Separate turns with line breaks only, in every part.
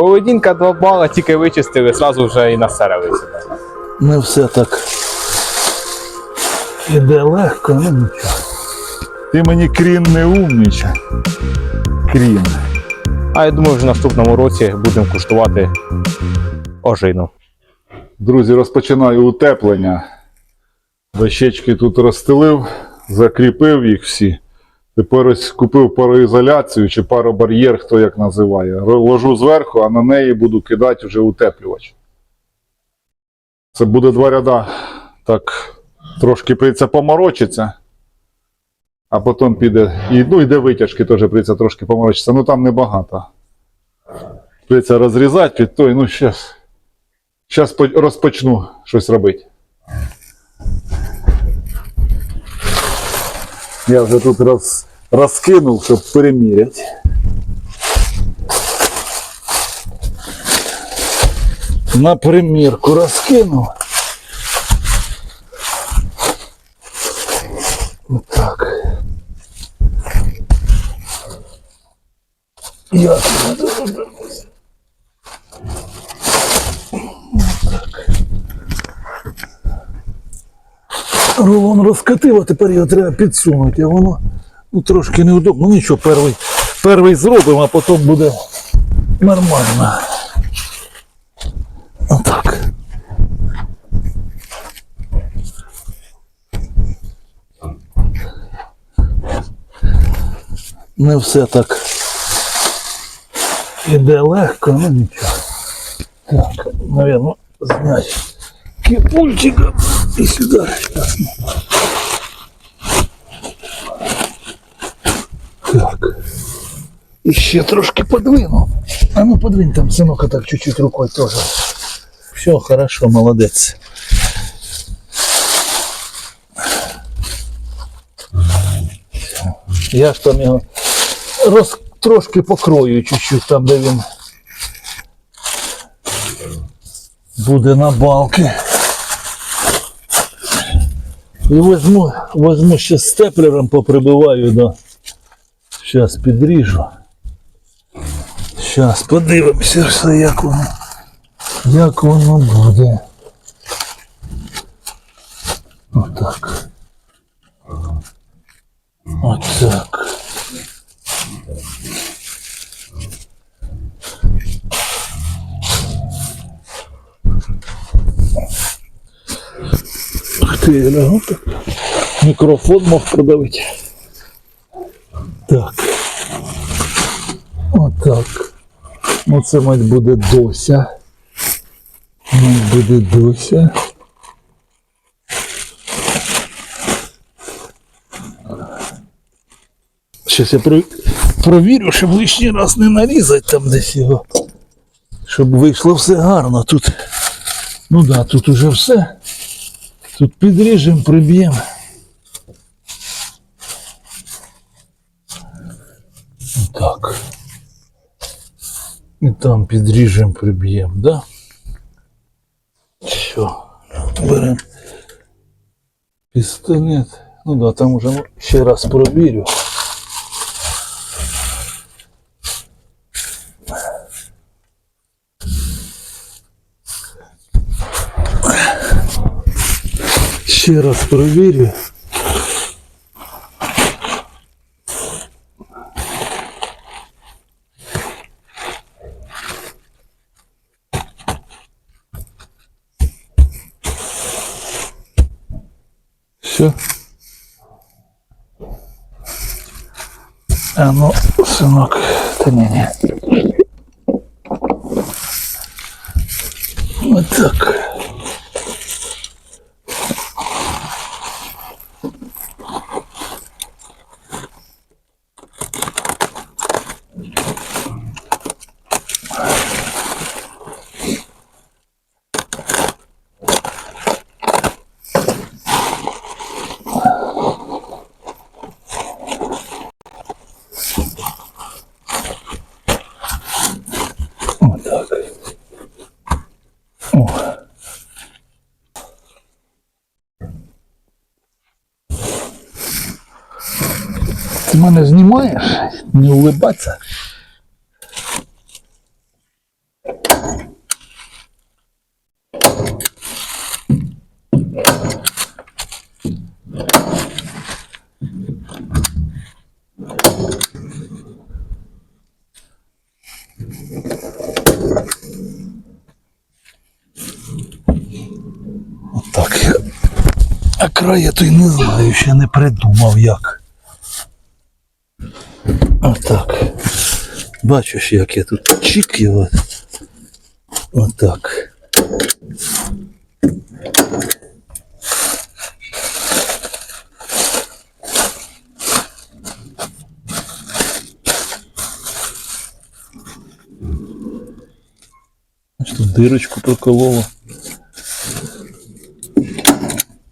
Поведінка 2 бала, тільки вичистили, зразу вже і на сервісі.
Не все так іде легко, ну нічого.
Ти мені крін не умнічай. Крін.
А я думаю, вже в наступному році будемо куштувати ожину.
Друзі, розпочинаю утеплення. Дощечки тут розстелив, закріпив їх всі. Тепер ось купив пароізоляцію чи паробар'єр, хто як називає. Ложу зверху, а на неї буду кидати вже утеплювач. Це буде два ряда. Так, трошки прийдеться поморочиться. А потім піде. І, ну, іде витяжки теж прийдеться трошки поморочитися. Ну там небагато. Прийдеться розрізати під той, ну щас. Зараз розпочну щось робити. Я вже тут роз, розкинув, щоб переміряти.
На примірку розкинув. Так. Я туди доберуся. Рулон розкатив, а тепер його треба підсунути, а воно ну, трошки неудобно. Ну нічого, перший, перший зробимо, а потім буде нормально. Отак. Не все так іде легко, ну нічого. Так, наверное, знять кипульчика і сюди. Ясно. Так. І ще трошки подвину. А ну подвинь там, сынок, так чуть-чуть рукой тоже. Все, хорошо, молодец. Я ж там його роз, трошки покрою чуть-чуть там, де він буде на балки. І возьму, возьму ще степлером поприбиваю до. Зараз підріжу. Зараз подивимося все, як воно. Як воно буде. Отак. Отак. Ти, ну так. Мікрофон мог подавити. Так. Отак. Ну це, мать, буде дося. Мать буде дося. Щас я про... провірю, щоб лишній раз не нарізати там десь його. Щоб вийшло все гарно. Тут. Ну да, тут уже все. Тут підріжемо, приб'ємо. Так. І там підріжемо, приб'ємо, да? Все. Беремо пістолет. Ну да, там уже ну, ще раз провірю. Ще раз провірю. Все. А ну, сынок, да не, не. Вот так. Вот так. О. Ти знімаєш? Не улибатися? Отак. я- А край я той не знаю, ще не придумав як. Отак. Бачиш, як я тут чик його. Отак. Аж тут дирочку прокололо.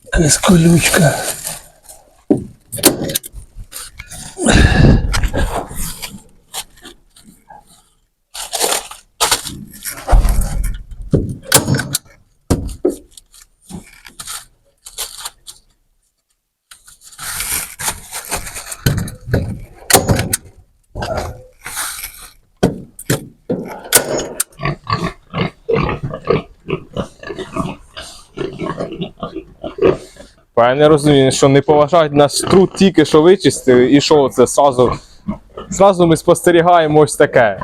Якась колючка.
Я не розумію, що не поважають наш труд тільки що вичистили, і що це сразу. Зразу ми спостерігаємо ось таке.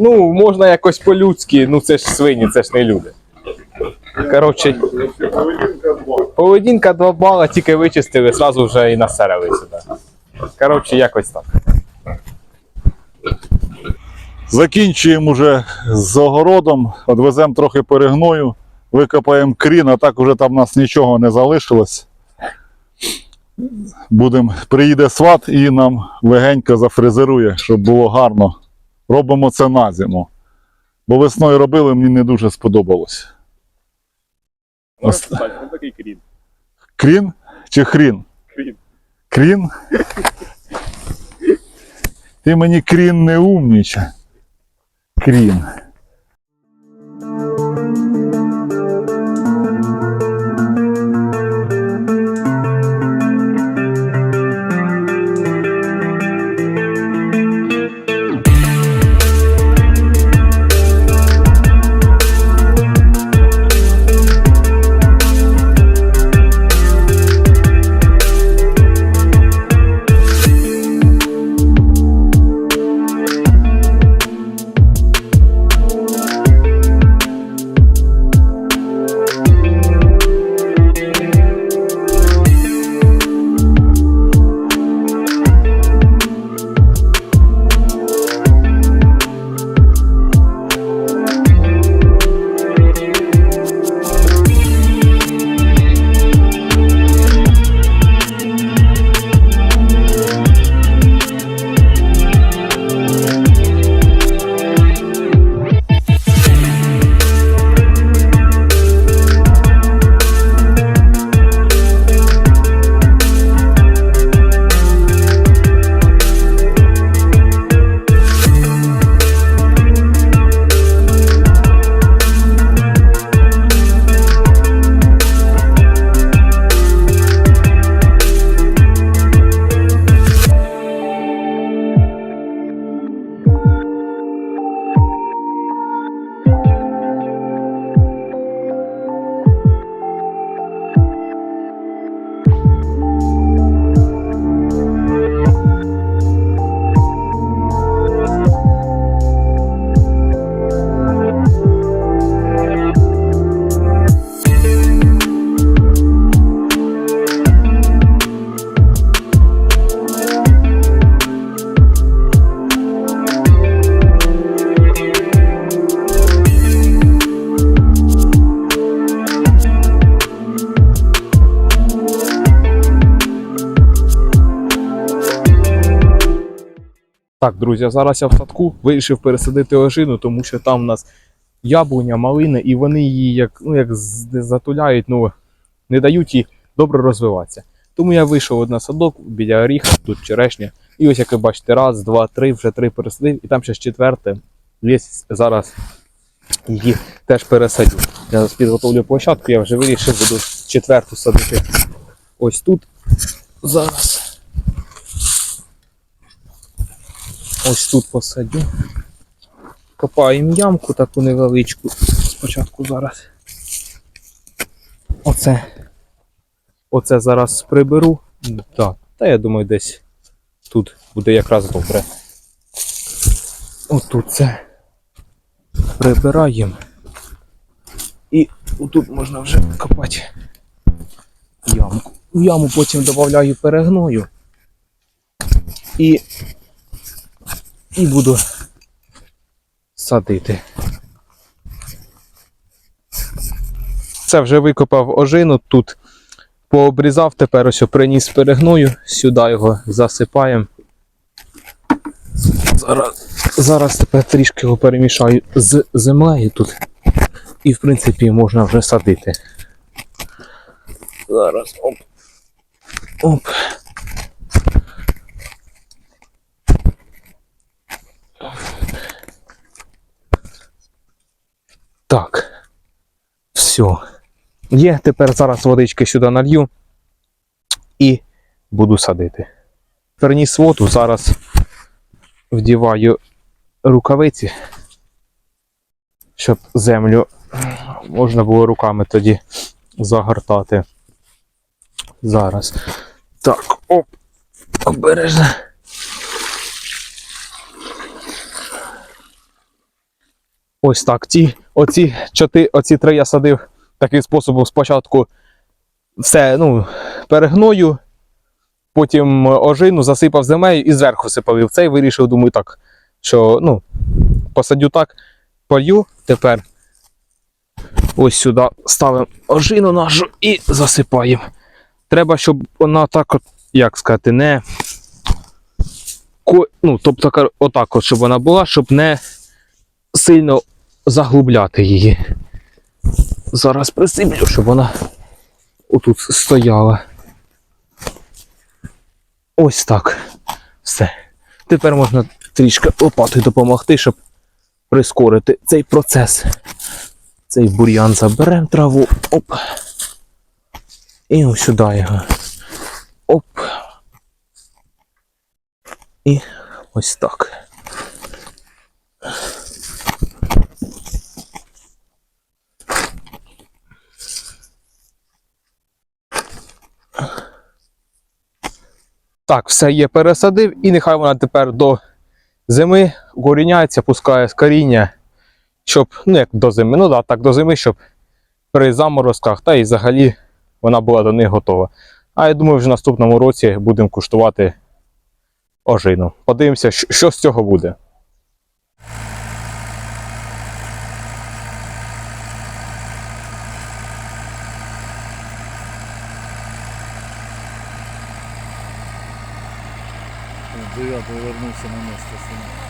Ну, можна якось по-людськи, ну це ж свині, це ж не люди. Коротше, поведінка 2 бала, тільки вичистили, зразу вже і насерили сюди. Коротше, якось так.
Закінчуємо уже з огородом, відвеземо трохи перегною, викопаємо крін, а так уже там у нас нічого не залишилось. Будем, приїде сват і нам легенько зафрезерує, щоб було гарно. Робимо це на зиму. Бо весною робили, мені не дуже сподобалось. Ос-
такий крін.
Крін чи хрін?
Крін.
Крін? Ти мені крін не умніче. Крін.
Так, друзі, а зараз я в садку вирішив пересадити ожину, тому що там у нас яблуня, малина, і вони її як, ну, як затуляють, ну, не дають їй добре розвиватися. Тому я вийшов на садок біля оріха, тут черешня. І ось як ви бачите, раз, два, три, вже три пересадив, і там ще четверте. Є зараз її теж пересадю. Я зараз підготовлю площадку, я вже вирішив, буду четверту садити ось тут. Зараз. Ось тут посадю. Копаємо ямку таку невеличку. Спочатку зараз. Оце. Оце зараз приберу. Так. Та я думаю, десь тут буде якраз добре. Отут це прибираємо. І отут можна вже копати ямку. В яму потім додаю перегною. І, і буду садити. Це вже викопав ожину тут. Пообрізав, тепер ось приніс перегною, сюди його засипаємо. Зараз, зараз тепер трішки його перемішаю з землею тут. І в принципі можна вже садити. Зараз оп. Оп. Так. Все. Є, тепер зараз водички сюди налью і буду садити. Переніс воду, зараз вдіваю рукавиці, щоб землю можна було руками тоді загортати. Зараз. Так, оп, обережно. Ось так. Ті, оці, чоти, оці три я садив таким способом спочатку все ну, перегною, потім ожину засипав землею і зверху сипав. І цей вирішив, думаю, так, що ну, посадю так, полью тепер. Ось сюди ставимо ожину нашу і засипаємо. Треба, щоб вона так, от, як сказати, не. Ну, тобто, отак, от, щоб вона була, щоб не сильно заглубляти її. Зараз присиплю, щоб вона отут стояла. Ось так. Все. Тепер можна трішки лопатою допомогти, щоб прискорити цей процес. Цей бур'ян заберемо траву. Оп. І ось сюди його. Оп. І ось так. Так, все є, пересадив, і нехай вона тепер до зими горіняється, пускає з коріння, щоб, ну як до зими, ну да, так до зими, щоб при заморозках та і взагалі вона була до них готова. А я думаю, вже в наступному році будемо куштувати ожину. Подивимося, що з цього буде.
Дев'ятий вернувся на місце.